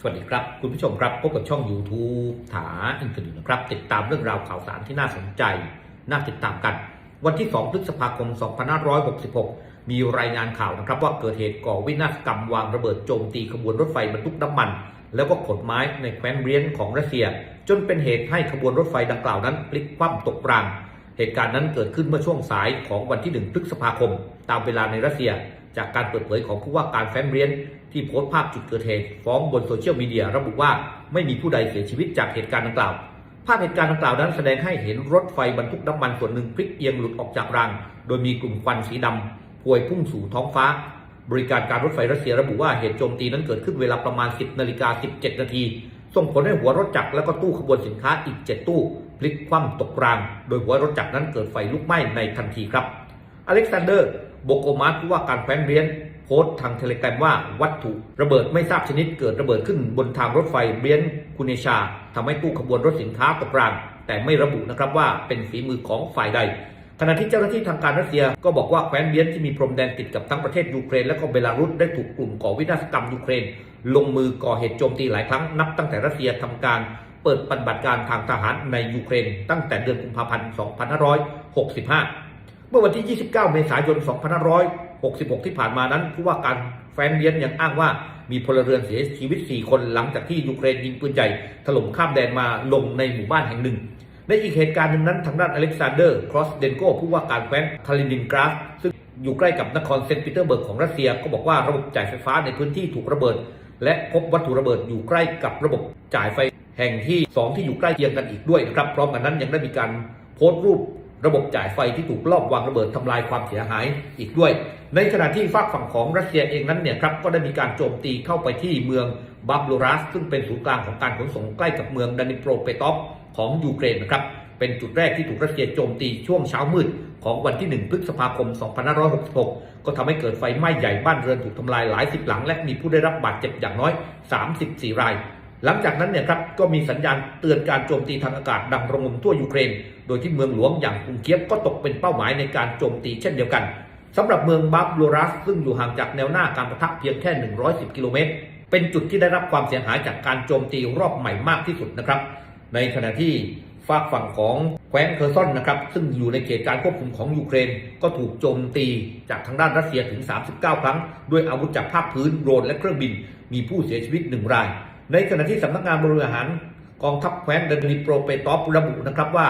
สวัสดีครับ คุณผู้ชมครับพบกับช่อง YouTube ถาอินเทอร์เน็ตนะครับ ติดตามเรื่องราวข่าวสารที่น่าสนใจ น่าติดตามกัน วันที่ 2 พฤษภาคม 2566 มีรายงานข่าวนะครับว่าเกิดเหตุก่อวินาศกรรมวางระเบิดโจมตีขบวนรถไฟบรรทุกน้ำมัน แล้วก็ขนไม้ในแคว้นเรียนของรัสเซีย จนเป็นเหตุให้ขบวนรถไฟดังกล่าวนั้นพลิกคว่ำตกราง เหตุการณ์นั้นเกิดขึ้นเมื่อช่วงสายของวันที่ 1 พฤษภาคม ตามเวลาในรัสเซีย จากการเปิดเผยของผู้ว่าการแฟนเรียน ที่โพสต์ภาพจุดเกิดเหตุฟ้องบนโซเชียลมีเดียระบุว่าไม่มีผู้ใดเสียชีวิตจากเหตุการณ์ดังกล่าว ภาพเหตุการณ์ดังกล่าวนั้นแสดงให้เห็นรถไฟบรรทุกน้ำมันส่วนหนึ่งพลิกเอียงหลุดออกจากราง โดยมีกลุ่มควันสีดำพวยพุ่งสู่ท้องฟ้า บริการการรถไฟรัสเซียระบุว่าเหตุโจมตีนั้นเกิดขึ้นเวลาประมาณ 10นาฬิกา17นาทีส่งผลให้หัวรถจักรและก็ตู้ขบวนสินค้าอีก 7 ตู้ พลิกคว่ำตกราง โดยหัวรถจักรนั้นเกิดไฟลุกไหม้ในทันทีครับ อเล็กซานเดอร์โบโกมาสผู้ว่าการแคว้นเรียนโพสต์ทางเทเลกรมว่าวัตถุระเบิดไม่ทราบชนิดเกิดระเบิดขึ้นบนทางรถไฟเบียนคุเนชาทำให้ตู้ขบวนรถสินค้าตกราง แต่ไม่ระบุนะครับว่าเป็นฝีมือของฝ่ายใดขณะที่เจ้าหน้าที่ทางการรัสเซียก็บอกว่าแคว้นเบียนที่มีพรมแดนติดกับทั้งประเทศยูเครนและก็เบลารุสได้ถูกกลุ่มก่อวินาศกรรมยูเครน ลงมือก่อเหตุโจมตีหลายครั้งนับตั้งแต่รัสเซียทำการ ปิดปฏิบัติการทางทหารในยูเครน ตั้งแต่เดือนกุมภาพันธ์ 2565 เมื่อวันที่ 29 เมษายน 2566 ที่ผ่านมานั้นผู้ว่าการแฟนเบียนยังอ้างว่ามีพลเรือนเสียชีวิต 4 คนหลังจากที่ยูเครนยิงปืนใหญ่ถล่มข้ามแดนมาลงในหมู่บ้านแห่งหนึ่ง ในอีกเหตุการณ์หนึ่งนั้นทางด้านอเล็กซานเดอร์ครอสเดนโกผู้ว่าการแคว้นคาลินินกราฟซึ่งอยู่ใกล้กับนครเซนต์ปีเตอร์เบิร์กของรัสเซียก็บอกว่าระบบจ่ายไฟฟ้าในพื้นที่ถูกระเบิด และพบวัตถุระเบิดอยู่ใกล้กับระบบจ่ายไฟ แห่งที่ 2 ที่อยู่ใกล้เคียงกันอีกด้วยนะครับ พร้อมกันนั้นยังได้มีการโพสต์รูประบบจ่ายไฟที่ถูกลอบวางระเบิดทำลายความเสียหายอีกด้วย ในขณะที่ฝากฝั่งของรัสเซียเองนั้นเนี่ยครับก็ได้มีการโจมตีเข้าไปที่เมืองบับลูรัส ซึ่งเป็นศูนย์กลางของการขนส่งใกล้กับเมืองดานิโปรเปตอฟของยูเครนนะครับเป็นจุดแรกที่ถูกรัสเซียโจมตีช่วงเช้ามืดของวันที่ 1 พฤษภาคม 2566 ก็ทำให้เกิดไฟไหม้ใหญ่บ้านเรือนถูกทำลายหลายสิบหลัง และมีผู้ได้รับบาดเจ็บอย่างน้อย 34 ราย หลังจากนั้นเนี่ยครับก็มีสัญญาณเตือนการโจมตีทางอากาศดังระงมทั่วยูเครน โดยที่เมืองหลวงอย่างกรุงเคียฟก็ตกเป็นเป้าหมายในการโจมตีเช่นเดียวกันสำหรับเมืองบัฟลูรัส ซึ่งอยู่ห่างจากแนวหน้าการประทะเพียงแค่ 110 กิโลเมตร เป็นจุดที่ได้รับความเสียหายจากการโจมตีรอบใหม่มากที่สุดนะครับ ในขณะที่ฝากฝั่งของแคว้นเคอร์ซอนนะครับซึ่งอยู่ในเขตการควบคุมของยูเครน ก็ถูกโจมตีจากทางด้านรัสเซียถึง 39 ครั้ง ด้วยอาวุธจากภาคพื้นโดรนและเครื่องบิน มีผู้เสียชีวิตหนึ่งราย ในขณะที่สำนักงานบริหารกองทัพแคว้นเดนิโปรเปตอฟระบุนะครับว่า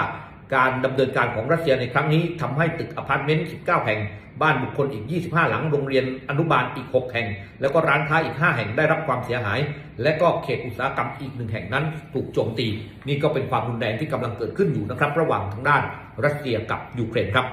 การดำเนินการของรัสเซียในครั้งนี้ทำให้ตึกอพาร์ตเมนต์ 19 แห่ง บ้านบุคคลอีก 25 หลัง โรงเรียนอนุบาลอีก 6 แห่ง แล้วก็ร้านค้าอีก 5 แห่งได้รับความเสียหาย และก็เขตอุตสาหกรรมอีกหนึ่งแห่งนั้นถูกโจมตี นี่ก็เป็นความรุนแรงที่กำลังเกิดขึ้นอยู่นะครับ ระหว่างทางด้านรัสเซียกับยูเครนครับ